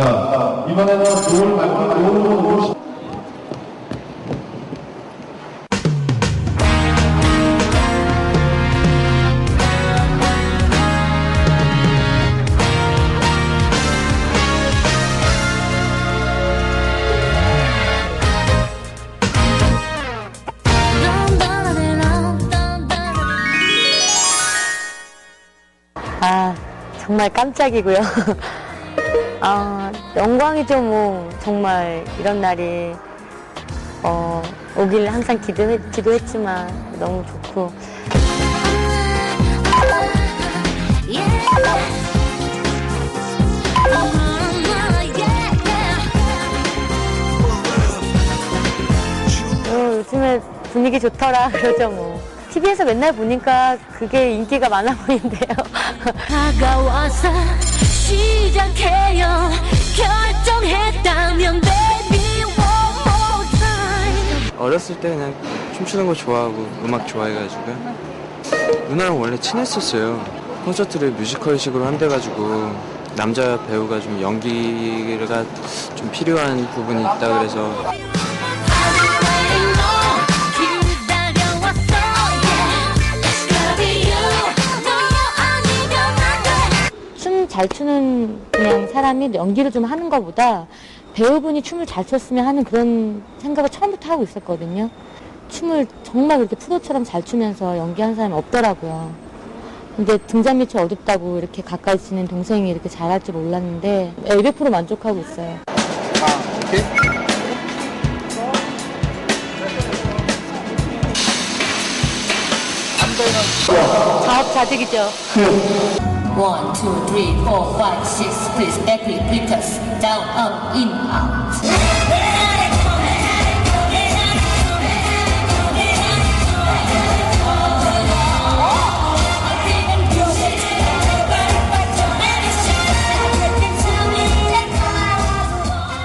자, 이번에는 롤 말고 롤로 오시 아, 정말 깜짝이고요. 아, 영광이죠, 뭐. 정말 이런 날이, 어, 오길 항상 기도했, 기도했지만 너무 좋고. 어, 요즘에 분위기 좋더라, 그러죠, 뭐. TV에서 맨날 보니까 그게 인기가 많아 보이는데요. 시작해요 결정했다면 baby one more time 어렸을 때 그냥 춤추는 거 좋아하고 음악 좋아해가지고요. 누나랑 원래 친했었어요. 콘서트를 뮤지컬식으로 한대가지고 남자 배우가 좀 연기가 좀 필요한 부분이 있다 그래서 잘 추는 그냥 사람이 연기를 좀 하는 것보다 배우분이 춤을 잘 췄으면 하는 그런 생각을 처음부터 하고 있었거든요. 춤을 정말 그렇게 프로처럼 잘 추면서 연기하는 사람이 없더라고요. 근데 등잔 밑이 어둡다고 이렇게 가까이 지는 동생이 이렇게 잘할 줄 몰랐는데 200% 만족하고 있어요. 자업자득이죠. One, two, three, four, five, six. Please back repeat us. Down, up, in, out.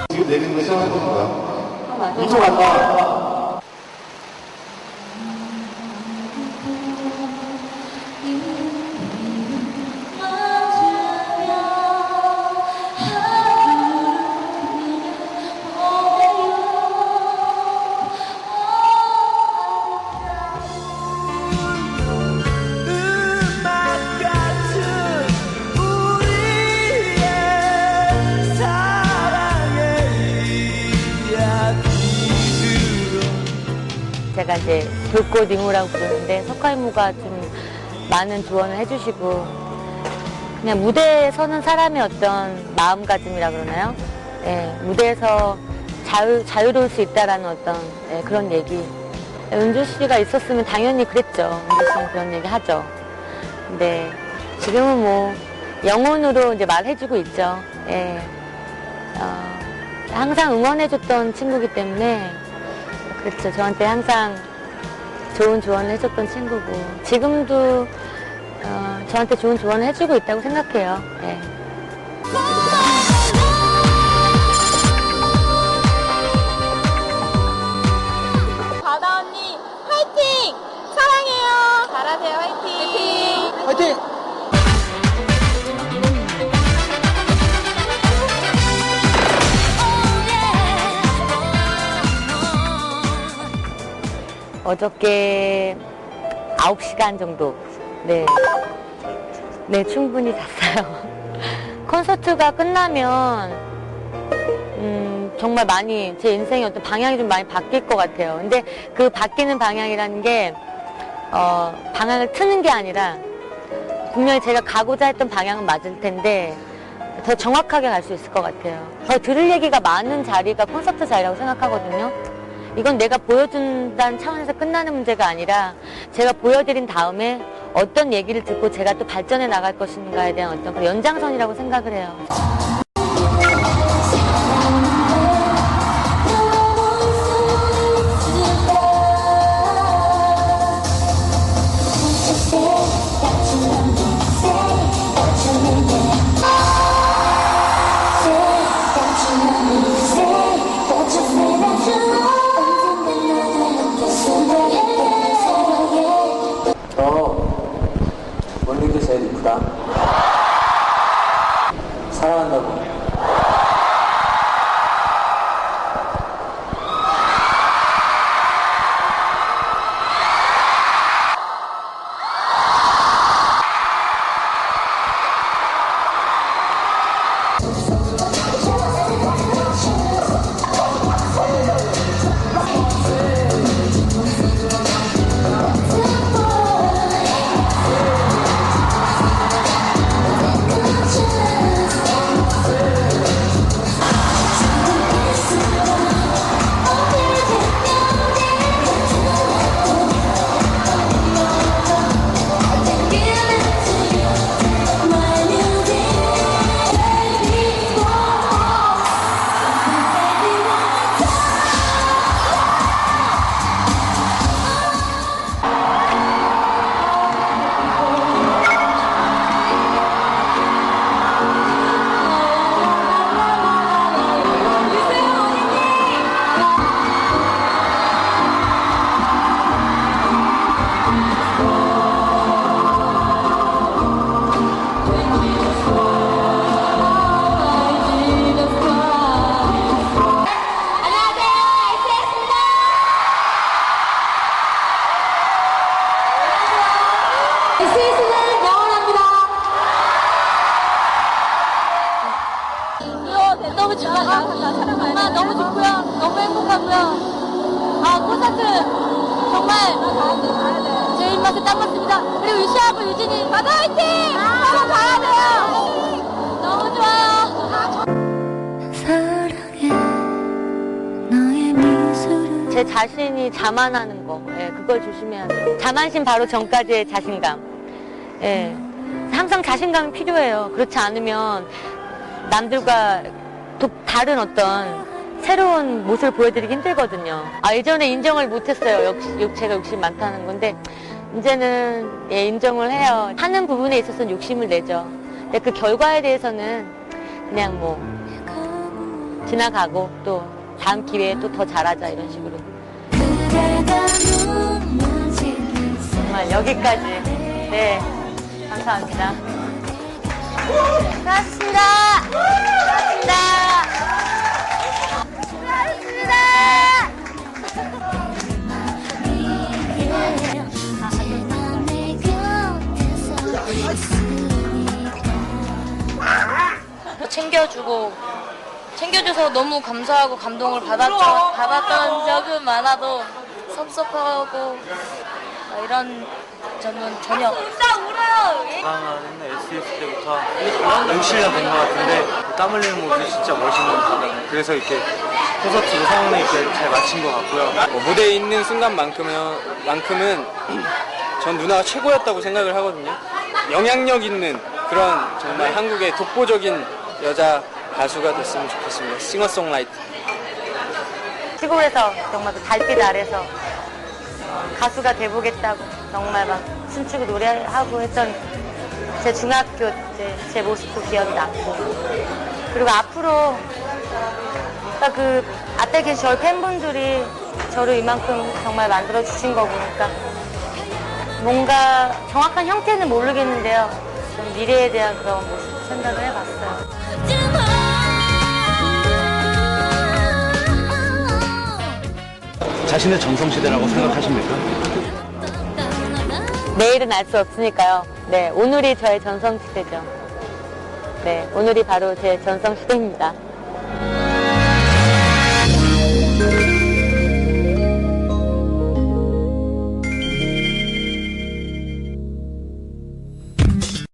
지금 내리는 거 시작할 겁니다. 이쪽 간다. 제가 이제 불꽃 이모라고 부르는데 석화 이모가 좀 많은 조언을 해주시고 그냥 무대에 서는 사람의 어떤 마음가짐이라 그러나요? 예, 무대에서 자유, 자유로울 수 있다라는 어떤 예, 그런 얘기. 은주 씨가 있었으면 당연히 그랬죠. 은주 씨는 그런 얘기 하죠. 근데 지금은 뭐 영혼으로 이제 말해주고 있죠. 예. 어, 항상 응원해줬던 친구기 때문에 그렇죠. 저한테 항상 좋은 조언을 해줬던 친구고 지금도 어, 저한테 좋은 조언을 해주고 있다고 생각해요. 예. 바다 언니 화이팅! 사랑해요. 잘하세요. 화이팅! 화이팅! 어저께 9시간 정도 네. 네, 충분히 잤어요. 콘서트가 끝나면 음, 정말 많이 제 인생의 어떤 방향이 좀 많이 바뀔 것 같아요. 근데 그 바뀌는 방향이라는 게 어, 방향을 트는 게 아니라 분명히 제가 가고자 했던 방향은 맞을 텐데 더 정확하게 갈 수 있을 것 같아요. 더 들을 얘기가 많은 자리가 콘서트 자리라고 생각하거든요. 이건 내가 보여준다는 차원에서 끝나는 문제가 아니라 제가 보여드린 다음에 어떤 얘기를 듣고 제가 또 발전해 나갈 것인가에 대한 어떤 그 연장선이라고 생각을 해요. 아, 콘서트 정말 제 입맛에 딱 맞습니다. 그리고 유시하고 유진이 바다 화이팅! 바로 가야 돼요. 너무 좋아요. 사랑해 너의 미소를 제 자신이 자만하는 거, 예, 그걸 조심해야 돼요. 자만심 바로 전까지의 자신감. 예, 항상 자신감이 필요해요. 그렇지 않으면 남들과 또 다른 어떤 새로운 모습을 보여드리기 힘들거든요. 아, 예전에 인정을 못했어요. 역시, 욕- 제가 욕심 많다는 건데, 이제는, 예, 인정을 해요. 하는 부분에 있어서는 욕심을 내죠. 근데 그 결과에 대해서는 그냥 뭐, 지나가고 또 다음 기회에 또 더 잘하자 이런 식으로. 정말 여기까지. 네. 감사합니다. 고맙습니다. 챙겨주고 챙겨줘서 너무 감사하고 감동을 받았죠. 받았던 적은 많아도 섭섭하고 이런 점은 전혀 아, 옛날 SS 때부터 6, 7년 된 것 같은데 땀 흘리는 모습이 진짜 멋있는 것 같아요. 그래서 이렇게 콘서트도 있게 잘 마친 것 같고요. 뭐 무대에 있는 순간만큼은 만큼은 전 누나가 최고였다고 생각을 하거든요. 영향력 있는 그런 정말 한국의 독보적인 여자 가수가 됐으면 좋겠습니다. 싱어송라이터. 시골에서 정말 그 달빛 아래서 가수가 돼보겠다고 정말 막 춤추고 노래하고 했던 제 중학교 때제 모습도 기억이 났고 그리고 앞으로 그러니까 그 앞에 계신 저희 팬분들이 저를 이만큼 정말 만들어 주신 거 보니까 뭔가 정확한 형태는 모르겠는데요 좀 미래에 대한 그런 모습 생각을 해봤어요. 자신의 전성시대라고 생각하십니까? 내일은 알 수 없으니까요. 네, 오늘이 저의 전성시대죠. 네, 오늘이 바로 제 전성시대입니다.